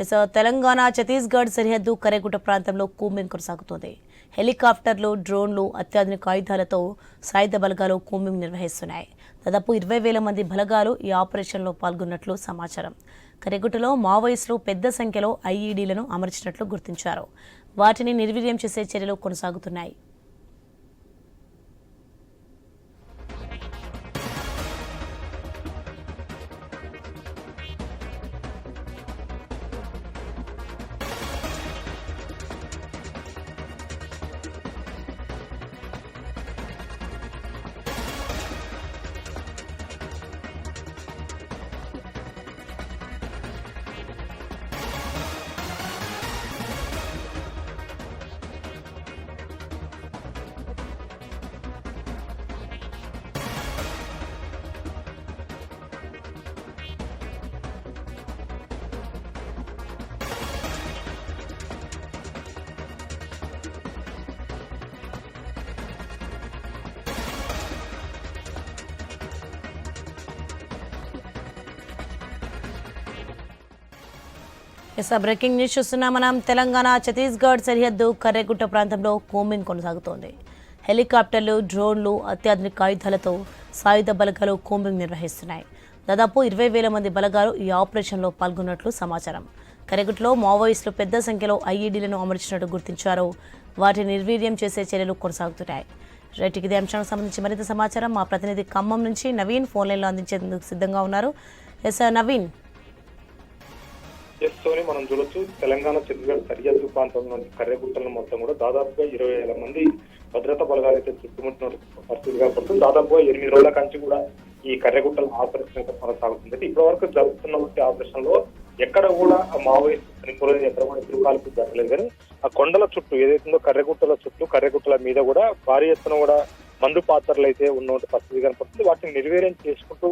So Telangana Chhattisgarh సరిహద్దు కరేగుట ప్రాంతంలో combing కొనసాగుతోంది. హెలికాప్టర్లు డ్రోన్లు అత్యాధునిక ఆయుధాలతో సాయుధ బలగాలు కూంబింగ్ నిర్వహిస్తున్నాయి. దాదాపు ఇరవై వేల మంది బలగాలు ఈ ఆపరేషన్లో పాల్గొన్నట్లు సమాచారం. కరేగుటలో మావోయిస్టులు పెద్ద సంఖ్యలో ఐఈడీలను అమర్చినట్లు గుర్తించారు. వాటిని నిర్వీర్యం చేసే చర్యలు కొనసాగుతున్నాయి. ఎస్ బ్రేకింగ్ న్యూస్ చూస్తున్నా మనం. తెలంగాణ ఛత్తీస్గఢ్ సరిహద్దు కర్రెగుట్ట ప్రాంతంలో కూంబింగ్ కొనసాగుతోంది. హెలికాప్టర్లు డ్రోన్లు అత్యాధునిక ఆయుధాలతో సాయుధ బలగాలు కూంబింగ్ నిర్వహిస్తున్నాయి. దాదాపు ఇరవై వేల మంది బలగాలు ఈ ఆపరేషన్లో పాల్గొన్నట్లు సమాచారం. కరెగుట్లో మావోయిస్టులు పెద్ద సంఖ్యలో ఐఈడీలను అమర్చినట్టు గుర్తించారు. వాటిని నిర్వీర్యం చేసే చర్యలు కొనసాగుతున్నాయి. రైతుకి ఇదే అంశానికి సంబంధించి మరింత సమాచారం. మా ప్రతినిధి ఖమ్మం నుంచి నవీన్ ఫోన్ లైన్లో అందించేందుకు సిద్ధంగా ఉన్నారు. ఎస్ నవీన్. ఎస్తోని మనం చూడొచ్చు. తెలంగాణ ఛత్తీస్గఢ్ సరిహద్దు ప్రాంతంలోని కర్రెగుట్టలను మొత్తం కూడా దాదాపుగా ఇరవై వేల మంది భద్రతా బలగాలు అయితే చుట్టుముట్టిన పరిస్థితి కాబట్టి దాదాపుగా ఎనిమిది రోజుల కంచి కూడా ఈ కర్రెగుట్టల ఆపరేషన్ అయితే కొనసాగుతుంది. అయితే ఇప్పటి వరకు జరుగుతున్న ఆపరేషన్లో ఎక్కడ కూడా ఆ మావోయిస్ట్ చనిపోలేదు ఎక్కడ కూడా ఎదురుకాలకు జరగలేదు. కానీ ఆ కొండల చుట్టూ ఏదైతుందో కర్రెగుట్టల చుట్టూ కర్రెగుట్టల మీద కూడా భారీ ఎత్తున కూడా మందు పాత్రలు అయితే ఉన్న పరిస్థితి కనపడుతుంది. వాటిని నిర్వీర్యం చేసుకుంటూ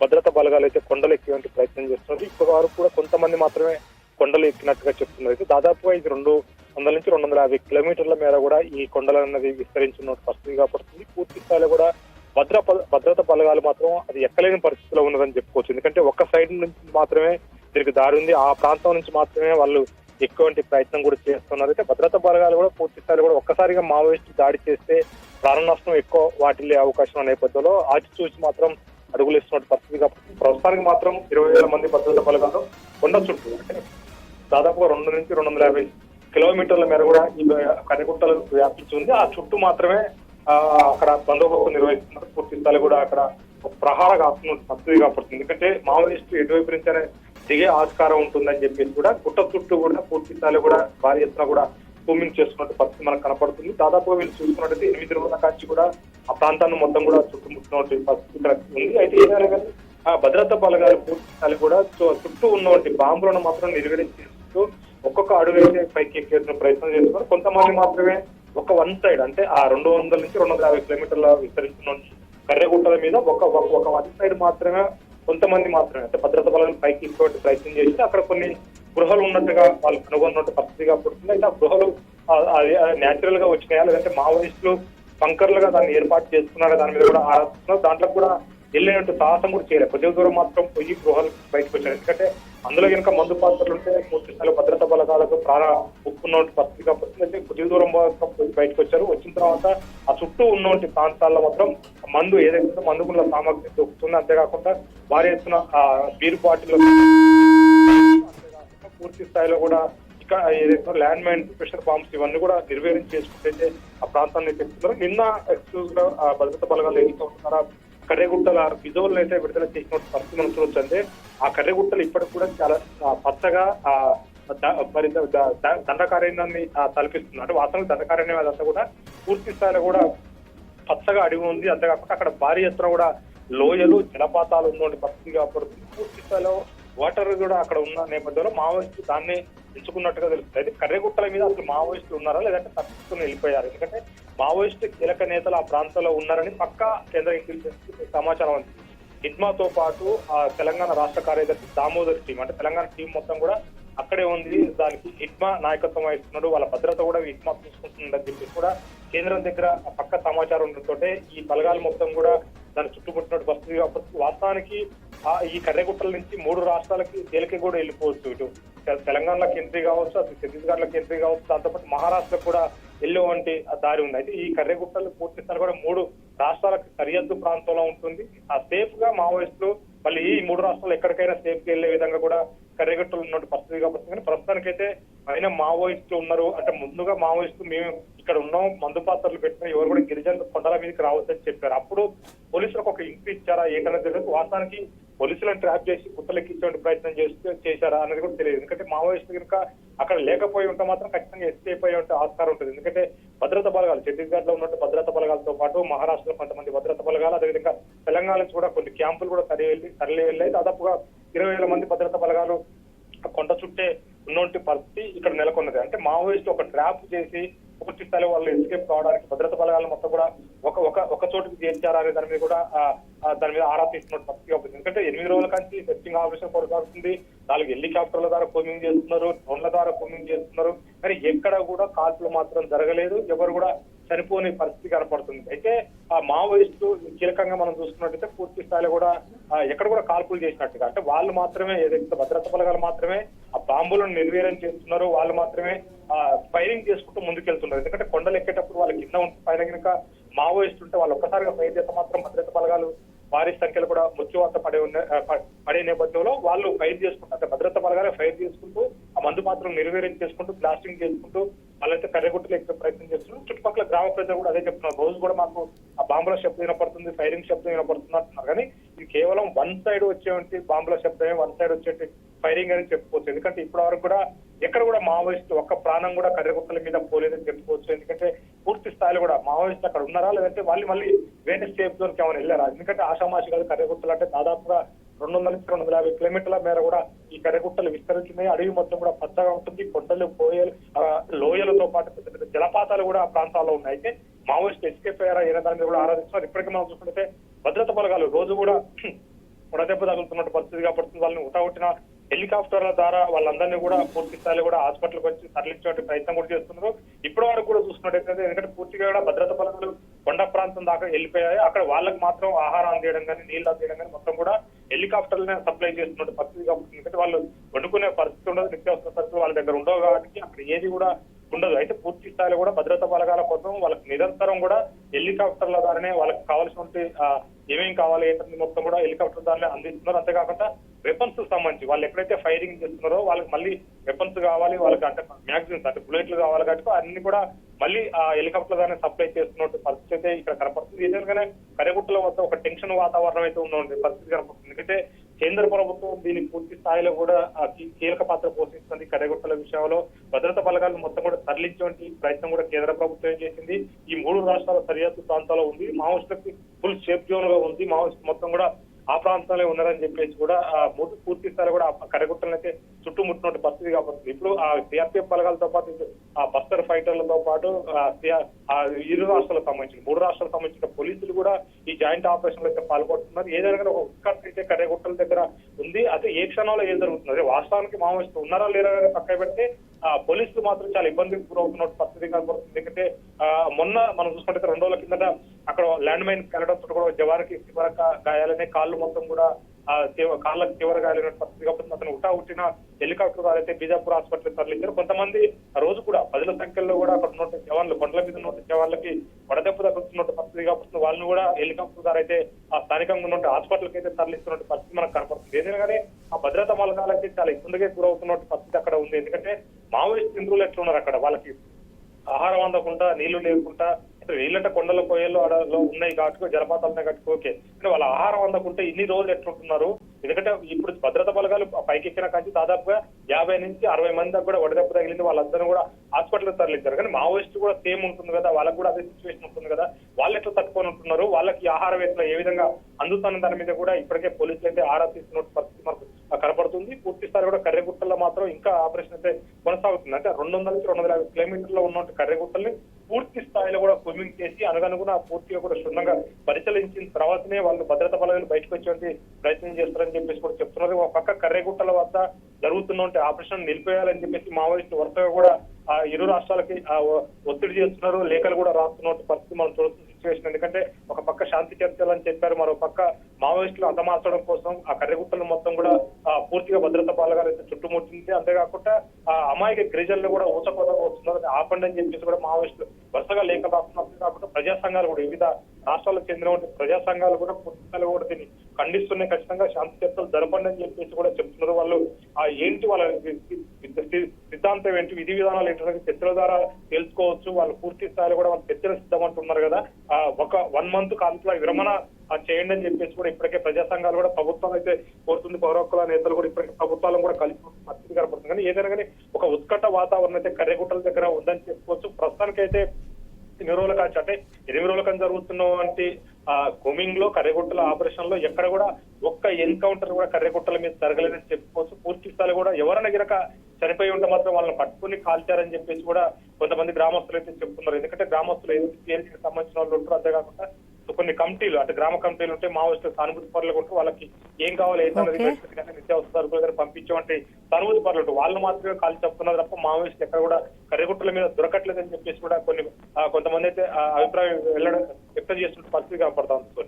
భద్రతా బలగాలు అయితే కొండలు ఎక్కేటువంటి ప్రయత్నం చేస్తున్నారు ఇప్పటి వరకు కూడా కొంతమంది మాత్రమే కొండలు ఎక్కినట్టుగా చెప్తున్నారు. అయితే దాదాపుగా ఇది రెండు వందల నుంచి రెండు వందల యాభై కిలోమీటర్ల మేర కూడా ఈ కొండలు అన్నది విస్తరించిన పరిస్థితి కాబడుతుంది పూర్తి స్థాయిలో కూడా భద్ర భద్రతా బలగాలు మాత్రం అది ఎక్కలేని పరిస్థితిలో ఉన్నదని చెప్పుకోవచ్చు. ఎందుకంటే ఒక్క సైడ్ నుంచి మాత్రమే దీనికి దారి ఉంది. ఆ ప్రాంతం నుంచి మాత్రమే వాళ్ళు ఎక్కువంటి ప్రయత్నం కూడా చేస్తున్నారు. అయితే భద్రతా బలగాలు కూడా పూర్తి స్థాయిలో కూడా ఒక్కసారిగా మావోయిస్టు దాడి చేస్తే ప్రాణ నష్టం ఎక్కువ వాటిల్లే అవకాశం నేపథ్యంలో. ఆచి చూసి మాత్రం అడుగులు ఇస్తున్న పరిస్థితి కాబట్టి ప్రస్తుతానికి మాత్రం ఇరవై వేల మంది భద్రతా బలగాలు కొండ చుట్టూ అంటే దాదాపుగా రెండు నుంచి రెండు వందల యాభై కిలోమీటర్ల మేర కూడా ఈ కనిగుట్టలు వ్యాపించి ఉంది ఆ చుట్టూ మాత్రమే అక్కడ బందోబస్తు నిర్వహిస్తున్నారు. పూర్తి స్థాయి కూడా అక్కడ ప్రహార కాస్తున్న పరిస్థితి కాబట్టి ఎందుకంటే మావోయిస్టు ఎటువైపు నుంచే దిగే ఆస్కారం ఉంటుందని చెప్పేసి కూడా గుట్ట చుట్టూ కూడా పూర్తి స్థాయిలో కూడా భారీ ఎత్తున కూడా స్విమ్మింగ్ చేస్తున్నట్టు పరిస్థితి మనకు కనపడుతుంది. దాదాపుగా వీళ్ళు చూసుకున్నట్టయితే ఎనిమిది రోజుల కాచి కూడా ఆ ప్రాంతాన్ని మొత్తం కూడా చుట్టుముట్టినటువంటి పరిస్థితి ఇక్కడ ఉంది. అయితే ఏదైనా కానీ ఆ భద్రతా బలగాలు పూర్తి కూడా చుట్టూ ఉన్నటువంటి బాంబులను మాత్రం నిర్వీర్యం చేస్తూ ఒక్కొక్క అడుగు అయితే పైకి ఎక్కేసిన ప్రయత్నం చేస్తున్నారు. కొంతమంది మాత్రమే ఒక వన్ సైడ్ అంటే ఆ రెండు వందల నుంచి రెండు వందల యాభై కిలోమీటర్ల విస్తరిస్తున్న కర్రెగుట్టల మీద ఒక ఒక- ఒక వన్ సైడ్ మాత్రమే కొంతమంది మాత్రమే అంటే భద్రతా బలగాలు పైకి ఎక్కేటువంటి ప్రయత్నం చేసి అక్కడ కొన్ని గృహలు ఉన్నట్టుగా వాళ్ళు కనుగొన్నట్టు పరిస్థితిగా పడుతుంది. అయితే ఆ గృహలు న్యాచురల్గా వచ్చినాయా? లేదంటే మావోయిస్టులు బంకర్లుగా దాన్ని ఏర్పాటు చేసుకున్నారా దాని మీద కూడా ఆరాధిస్తున్నారు. దాంట్లో కూడా వెళ్ళినట్టు సాహసం కూడా చేయలేదు. కొద్ది దూరం మాత్రం పోయి గృహాలు బయటకు వచ్చారు. ఎందుకంటే అందులో కనుక మందు పాత్రలు ఉంటే పూర్తి స్థాయిలో భద్రతా బలగాలకు ప్రాణ ఉప్పున్నటువంటి పరిస్థితిగా కాబట్టి అంటే కొద్దిగా దూరం పోయి బయటకు వచ్చారు. వచ్చిన తర్వాత ఆ చుట్టూ ఉన్నటువంటి ప్రాంతాల్లో మాత్రం మందు ఏదైతే మందుకున్న సామగ్రి దొరుకుతుందో. అంతేకాకుండా భారీ ఎత్తున ఆ బీరు బాటిల్ పూర్తి స్థాయిలో కూడా ఇక ఏదైతే ల్యాండ్ మైన్ ప్రెషర్ బాంబ్స్ ఇవన్నీ కూడా నిర్వీర్యం చేసుకుంటే ఆ ప్రాంతాన్ని చెప్తున్నారు నిన్న ఎక్స్క్లూజ్గా భద్రతా బలగాలు ఏదైతే ఉంటున్నారో కర్రెగుట్టల విజువల్ అయితే విడుదల చేసిన పరిస్థితి మనం చూడొచ్చంటే ఆ కర్రెగుట్టలు ఇప్పటికి కూడా చాలా పచ్చగా ఆ, మరి ద- ద- దండకారణ్యాన్ని తలపిస్తుంది అంటే వాస్తవం దండకారణ్యం అదంతా కూడా పూర్తి స్థాయిలో కూడా పచ్చగా అడిగి ఉంది. అంతేకాకుండా అక్కడ భారీ ఎత్తున కూడా లోయలు జలపాతాలు ఉన్నటువంటి పరిస్థితి కాబట్టి పూర్తి స్థాయిలో వాటర్ కూడా అక్కడ ఉన్న నేపథ్యంలో మావోయిస్టు దాన్ని ఎంచుకున్నట్టుగా తెలుస్తుంది. అయితే కర్రెగుట్టల మీద అసలు మావోయిస్టులు ఉన్నారా? లేదంటే తప్పించుకుని వెళ్ళిపోయారు? ఎందుకంటే మావోయిస్టు కీలక నేతలు ఆ ప్రాంతంలో ఉన్నారని పక్కా కేంద్ర ఇంటెలిజెన్స్ సమాచారం అంది హిడ్మాతో పాటు ఆ తెలంగాణ రాష్ట్ర కార్యదర్శి దామోదర్ టీం అంటే తెలంగాణ టీం మొత్తం కూడా అక్కడే ఉంది. దానికి హిడ్మా నాయకత్వం వహిస్తున్నాడు. వాళ్ళ భద్రత కూడా హిడ్మా చూసుకుంటుందని చెప్పి కూడా కేంద్రం దగ్గర పక్క సమాచారం ఉండటంతో ఈ బలగాలు మొత్తం కూడా దాని చుట్టుముట్టినట్టు వాస్తవానికి ఈ కర్రెగుట్టల నుంచి మూడు రాష్ట్రాలకి తేలిక కూడా వెళ్ళిపోవచ్చు ఇటు. తె- తెలంగాణలోకి ఎంట్రీ కావచ్చు అటు ఛత్తీస్గఢ్లోకి ఎంట్రీ కావచ్చు దాంతోపాటు మహారాష్ట్ర కూడా వెళ్ళే వంటి ఆ దారి ఉంది. అయితే ఈ కర్రెగుట్టలు పూర్తి స్థాయి కూడా మూడు రాష్ట్రాలకు సరిహద్దు ప్రాంతంలో ఉంటుంది. ఆ సేఫ్గా మావోయిస్టులు మళ్ళీ ఈ మూడు రాష్ట్రాలు ఎక్కడికైనా సేఫ్గా వెళ్ళే విధంగా కూడా కర్రెగట్టులు ఉన్న పరిస్థితి కాబట్టి కానీ ప్రస్తుతానికైతే మావోయిస్టులు ఉన్నారు. అంటే ముందుగా మావోయిస్టులు మేము ఇక్కడ ఉన్నాం మందు పాత్రలు పెట్టిన ఎవరు కూడా గిరిజనులు కొండల మీదకి రావద్దని చెప్పారు. అప్పుడు పోలీసులకు ఒక ఇంపు ఇచ్చారా? ఏంటనేది తెలియదు. వాస్తవానికి పోలీసులను ట్రాప్ చేసి గుట్టలెక్కించే ప్రయత్నం చేస్తే చేశారా అనేది కూడా తెలియదు. ఎందుకంటే మావోయిస్టులు కనుక అక్కడ లేకపోయి ఉంటే మాత్రం ఖచ్చితంగా ఎస్కేప్ అయ్యే ఉంటే ఆస్కారం ఉంటుంది. ఎందుకంటే భద్రతా బలగాలు ఛత్తీస్గఢ్లో ఉన్నట్టు భద్రతా బలగాలతో పాటు మహారాష్ట్రలో కొంతమంది భద్రతా బలగాలు అదేవిధంగా తెలంగాణ నుంచి కూడా కొన్ని క్యాంపులు కూడా తరలి వెళ్ళి తరలి వెళ్ళి దాదాపుగా ఇరవై వేల మంది భద్రతా బలగాలు ఆ కొండ చుట్టే ఉన్నటువంటి పరిస్థితి ఇక్కడ నెలకొన్నది అంటే మావోయిస్ట్ ఒక ట్రాప్ చేసి పూర్తి స్థాయిలో వాళ్ళు ఎస్కేప్ కావడానికి భద్రతా బలగాలు మొత్తం కూడా ఒక ఒక ఒక చోటుకి చేర్చారా అనే దాని మీద కూడా దాని మీద ఆరా తీస్తున్న పరిస్థితి అవుతుంది ఎందుకంటే ఎనిమిది రోజుల కాంచి టెస్టింగ్ ఆపరేషన్ కొనసాగుతుంది. నాలుగు హెలికాప్టర్ల ద్వారా కోమింగ్ చేస్తున్నారు డ్రోన్ల ద్వారా కోమింగ్ చేస్తున్నారు. కానీ ఎక్కడ కూడా కాల్పులు మాత్రం జరగలేదు. ఎవరు కూడా చనిపోని పరిస్థితి కనపడుతుంది. అయితే ఆ మావోయిస్టు కీలకంగా మనం చూసుకున్నట్టయితే పూర్తి స్థాయిలో కూడా ఎక్కడ కూడా కాల్పులు చేసినట్టుగా అంటే వాళ్ళు మాత్రమే ఏదైతే భద్రతా బలగాలు మాత్రమే ఆ బాంబులను నిర్వీర్యం చేస్తున్నారు. వాళ్ళు మాత్రమే ఫైరింగ్ చేసుకుంటూ ముందుకెళ్తున్నారు. ఎందుకంటే కొండలు ఎక్కేటప్పుడు వాళ్ళ కింద ఉంటే పైన కనుక మావోయిస్ట్ ఉంటే వాళ్ళు ఒక్కసారిగా ఫైర్ చేస్తే మాత్రం భద్రత బలగాలు భారీ సంఖ్యలో కూడా మృత్యువార్త పడే ఉన్న పడే నేపథ్యంలో వాళ్ళు ఫైర్ చేసుకుంటూ అంటే భద్రత బలగాలే ఫైర్ చేసుకుంటూ ఆ మందు మాత్రం నిర్వీర్యం చేసుకుంటూ బ్లాస్టింగ్ చేసుకుంటూ వాళ్ళైతే కర్రగుట్టలు ఎక్కువ ప్రయత్నం చేస్తున్నారు. చుట్టుపక్కల గ్రామ ప్రజలు కూడా అదే చెప్తున్నారు. రోజు కూడా మాకు ఆ బాంబుల శబ్దం వినపడుతుంది ఫైరింగ్ శబ్దం వినపడుతుంది అంటున్నారు. కానీ ఇది కేవలం వన్ సైడ్ వచ్చేటువంటి బాంబుల శబ్దమే వన్ సైడ్ వచ్చేటి ఫైరింగ్ అని చెప్పుకోవచ్చు. ఎందుకంటే ఇప్పటి వరకు కూడా ఎక్కడ కూడా మావోయిస్ట్ ఒక్క ప్రాణం కూడా కర్రెగుట్టల మీద పోలేదని చెప్పుకోవచ్చు. ఎందుకంటే పూర్తి స్థాయిలో కూడా మావోయిస్ట్ అక్కడ ఉన్నారా? లేదంటే వాళ్ళు మళ్ళీ వేరే సేఫ్ జోన్కి ఏమైనా వెళ్ళారా? ఎందుకంటే ఆషామాషి కాదు కర్రెగుట్టలు అంటే దాదాపుగా రెండు వందల నుంచి రెండు వందల యాభై కిలోమీటర్ల మేర కూడా ఈ కర్రగుట్టలు విస్తరించినాయి అడవి మొత్తం కూడా పచ్చగా ఉంటుంది. కొండలు పోయలు లోయలతో పాటు పెద్ద పెద్ద జలపాతాలు కూడా ఆ ప్రాంతాల్లో ఉన్నాయి. అయితే మావోయిస్ట్ ఎస్కేప్ అయ్యారా ఏదో దాని మీద కూడా ఆరాధిస్తున్నారు. ఇప్పటికీ మనం చూసుకుంటే భద్రతా బలగాలు రోజు కూడా వడదెబ్బ తగులుతున్నట్టు పరిస్థితి కాబట్టి వాళ్ళని ఉటావుట్టిన హెలికాప్టర్ల ద్వారా వాళ్ళందరినీ కూడా పూర్తి స్థాయిలో కూడా హాస్పిటల్కి వచ్చి తరలించే ప్రయత్నం కూడా చేస్తున్నారు. ఇప్పటి వరకు కూడా చూస్తున్నట్టయితే ఎందుకంటే పూర్తిగా కూడా భద్రతా బలగాలు కొండ ప్రాంతం దాకా వెళ్ళిపోయాయి. అక్కడ వాళ్ళకి మాత్రం ఆహారం అందియడం కానీ నీళ్ళు అందియడం కానీ మొత్తం కూడా హెలికాప్టర్లనే సప్లై చేస్తున్న పరిస్థితి కాబట్టి ఎందుకంటే వాళ్ళు వండుకునే పరిస్థితి ఉండదు నిత్యావసర సరుకులు వాళ్ళ దగ్గర ఉండవు కాబట్టి అక్కడ ఏది కూడా ఉండదు. అయితే పూర్తి స్థాయిలో కూడా భద్రతా బలగాల కోసం వాళ్ళకి నిరంతరం కూడా హెలికాప్టర్ల ద్వారానే వాళ్ళకి కావాల్సినటువంటి ఏమేమి ఏమేం కావాలి ఏంటంటే మొత్తం కూడా హెలికాప్టర్ ద్వారానే అందిస్తున్నారు. అంతేకాకుండా వెపన్స్ సంబంధించి వాళ్ళు ఎక్కడైతే ఫైరింగ్ చేస్తున్నారో వాళ్ళకి మళ్ళీ వెపన్స్ కావాలి వాళ్ళకి అంటే మ్యాగ్జిన్స్ అంటే బుల్లెట్లు కావాలి కాబట్టి అన్ని కూడా మళ్ళీ ఆ హెలికాప్టర్ ద్వారానే సప్లై చేస్తున్నట్టు పరిస్థితి అయితే ఇక్కడ కనపడుతుంది. ఎందుకంటే కరెగుట్టల వద్ద ఒక టెన్షన్ వాతావరణం అయితే ఉన్న పరిస్థితి కనపడుతుంది. ఎందుకంటే కేంద్ర ప్రభుత్వం దీని పూర్తి స్థాయిలో కూడా కీలక పాత్ర పోషిస్తుంది కరెగుట్టల విషయంలో. భద్రతా బలగాలు మొత్తం కూడా తరలించేటువంటి ప్రయత్నం కూడా కేంద్ర ప్రభుత్వం చేసింది? ఈ మూడు రాష్ట్రాల సరిహద్దు ప్రాంతాల్లో ఉంది. మావోయిస్టులకి ఫుల్ సేఫ్ జోన్గా ఉంది. మావోయిస్ట్ మొత్తం కూడా ఆ ప్రాంతంలో ఉన్నారని చెప్పేసి కూడా ఆ మూడు పూర్తి స్థాయిలో కూడా ఆ అయితే చుట్టుముట్టినటువంటి పరిస్థితి కాబట్టి ఇప్పుడు ఆ సిఆర్పిఎఫ్ బలగాలతో పాటు ఆ బస్తర్ ఫైటర్లతో పాటు ఆ ఇరు రాష్ట్రాలకు సంబంధించిన మూడు రాష్ట్రాలకు సంబంధించిన పోలీసులు కూడా ఈ జాయింట్ ఆపరేషన్లో అయితే పాల్గొంటున్నారు. ఏదైనా కానీ ఒక ఉత్కట్ అయితే కర్రెగుట్టల దగ్గర ఉంది అయితే ఏ క్షణంలో ఏం జరుగుతుంది? వాస్తవానికి మావోయిస్టులు ఉన్నారా లేరా అని పక్కన పెడితే ఆ పోలీసులు మాత్రం చాలా ఇబ్బందికి గురవుతున్న పరిస్థితి కనబడుతుంది. ఎందుకంటే ఆ, మొన్న మనం చూసుకుంటే రెండు రోజుల కిందట అక్కడ ల్యాండ్ మైన్ కలడంతో కూడా జవారికి తీవ్ర గాయాలనే కాళ్ళు మొత్తం కూడా ఆ తీవ్ర కాళ్ళకు తీవ్ర గాయాలైన పరిస్థితి కాబట్టి అతను ఉటా ఉట్టిన హెలికాప్టర్ అయితే బీజాపూర్ హాస్పిటల్ తరలించారు. కొంతమంది ఆ రోజు కూడా పదుల సంఖ్యలో కూడా అక్కడ ఉన్న జవాన్లు కొండల మీద ఉన్న జవాన్లకి వడదెబ్బ తగ్గుతున్న పరిస్థితి కాబట్టి వాళ్ళని కూడా హెలికాప్టర్ ద్వారా అయితే ఆ స్థానికంగా ఉన్న హాస్పిటల్కి అయితే తరలిస్తున్న పరిస్థితి మనకు కనపడుతుంది. ఏదైనా కానీ ఆ భద్రతా బలగాలు అయితే చాలా ఇబ్బందిగా గురవుతున్న పరిస్థితి అక్కడ ఉంది. ఎందుకంటే మావోయిస్ట్ హిందువులు ఎట్లున్నారు అక్కడ? వాళ్ళకి ఆహారం అందకుండా నీళ్ళు లేకుండా అంటే నీళ్ళంటే కొండల కోయల్లో అడలో ఉన్నాయి కాబట్టి జలపాతాలు ఉన్నాయి కాబట్టి ఓకే. కానీ వాళ్ళ ఆహారం అందకుంటే ఇన్ని రోజులు ఎట్లుంటున్నారు? ఎందుకంటే ఇప్పుడు భద్రతా బలగాలు పైకెక్కిన కాంచి కానీ దాదాపుగా యాభై నుంచి అరవై మంది దాకా కూడా వడదెబ్బ తగిలింది. వాళ్ళందరూ కూడా హాస్పిటల్ తరలించారు. కానీ మావోయిస్ట్ కూడా సేమ్ ఉంటుంది కదా. వాళ్ళకి కూడా అదే సిచ్యువేషన్ ఉంటుంది కదా. వాళ్ళు ఎట్లా తట్టుకొని ఉంటున్నారు? వాళ్ళకి ఆహారం ఎట్లా ఏ విధంగా అందుతున్న దాని మీద కూడా ఇప్పటికే పోలీసులు అయితే ఆరా తీస్తున్న పరిస్థితి మనకు కనపడుతుంది. పూర్తి స్థాయి కూడా కర్రెగుట్టల్లో మాత్రం ఇంకా ఆపరేషన్ అయితే కొనసాగుతుంది. అంటే రెండు వందల నుంచి రెండు వందల యాభై కిలోమీటర్లో ఉన్న కర్రెగుట్టల్ని పూర్తి స్థాయిలో కూడా స్విమ్మింగ్ చేసి అనగనుగున పూర్తిగా కూడా క్షుణ్ణంగా పరిశీలించిన తర్వాతనే వాళ్ళు భద్రతా బలవేలు బయటకు వచ్చేటువంటి ప్రయత్నం చేస్తారని చెప్పేసి కూడా చెప్తున్నారు. ఒక పక్క కర్రెగుట్టల వద్ద జరుగుతున్న ఆపరేషన్ నిలిపేయాలని చెప్పేసి మావోయిస్టు వరుసగా కూడా ఆ ఇరు రాష్ట్రాలకి ఆ ఒత్తిడి చేస్తున్నారు. లేఖలు కూడా రాస్తున్న పరిస్థితి మనం చూడొచ్చు. సిచ్యువేషన్ ఎందుకంటే ఒక పక్క శాంతి చర్చలని చెప్పారు మరో పక్క మావోయిస్టులు హతమార్చడం కోసం ఆ కర్రగుట్టలు మొత్తం కూడా పూర్తిగా భద్రతా బలగాలు అయితే చుట్టుముట్టింది. అంతేకాకుండా ఆ అమాయక గిరిజనులు కూడా ఊచకోత వస్తున్నారు. ఆపండి అని చెప్పేసి కూడా మావోయిస్టులు వరుసగా లేఖ రాస్తున్నారు. కాకుండా ప్రజా సంఘాలు కూడా వివిధ రాష్ట్రాలకు చెందిన ప్రజా సంఘాలు కూడా పుస్తకాలు కూడా దీన్ని ఖండిస్తున్నాయి. ఖచ్చితంగా శాంతి చర్చలు జరపండి అని చెప్పేసి కూడా చెప్తున్నారు. వాళ్ళు ఆ ఏంటి వాళ్ళ సిద్ధాంతం ఏంటి? విధి విధానాలు ఏంటంటే చర్చల ద్వారా తెలుసుకోవచ్చు. వాళ్ళు పూర్తి స్థాయిలో కూడా వాళ్ళు చర్చలు సిద్ధమంటున్నారు కదా. ఆ ఒక వన్ మంత్ కాలంలో విరమణ చేయండి అని చెప్పేసి కూడా ఇప్పటికే ప్రజా సంఘాలు కూడా ప్రభుత్వం అయితే కోరుతుంది. పౌర హక్కుల నేతలు కూడా ఇప్పటికే ప్రభుత్వాలను కూడా కలిసి పరిస్థితి కనపడుతుంది. కానీ ఏదైనా కానీ ఒక ఉత్కట వాతావరణం అయితే కర్రెగుట్టల దగ్గర ఉందని చెప్పుకోవచ్చు. ప్రస్తుతానికైతే ఎన్ని రోజుల కాచి అంటే ఎనిమిది రోజుల కానీ జరుగుతున్నటువంటి ఆ కొమింగ్లో కర్రెగుట్టల ఆపరేషన్లో ఎక్కడ కూడా ఒక్క ఎన్కౌంటర్ కూడా కర్రెగుట్టల మీద జరగలేదని చెప్పుకోవచ్చు. పూర్తి స్థాయి కూడా ఎవరైనా గిరక చనిపోయి ఉంటే మాత్రం వాళ్ళని పట్టుకుని కాల్చారని చెప్పేసి కూడా కొంతమంది గ్రామస్తులు అయితే చెప్తున్నారు. ఎందుకంటే గ్రామస్తులు ఏదో టీఎన్సీకి సంబంధించిన వాళ్ళు ఉంటారు అంతేకాకుండా కొన్ని కమిటీలు అంటే గ్రామ కమిటీలు ఉంటే మావోయిస్టులు సానుభూతి పరులు ఉంటే వాళ్ళకి ఏం కావాలి ఏంటన్నది నిత్యావసర సరుకులు దగ్గర పంపించమంటే సానుభూతి పరులు ఉంటారు. వాళ్ళు మాత్రమే కాల్ చెప్తున్నారు తప్ప మావోయిస్టులు ఎక్కడ కూడా కర్రెగుట్టల మీద దొరకట్లేదని చెప్పేసి కూడా కొన్ని కొంతమంది అయితే అభిప్రాయం వెళ్ళడం వ్యక్తం చేస్తున్న పరిస్థితి కనపడతా ఉంది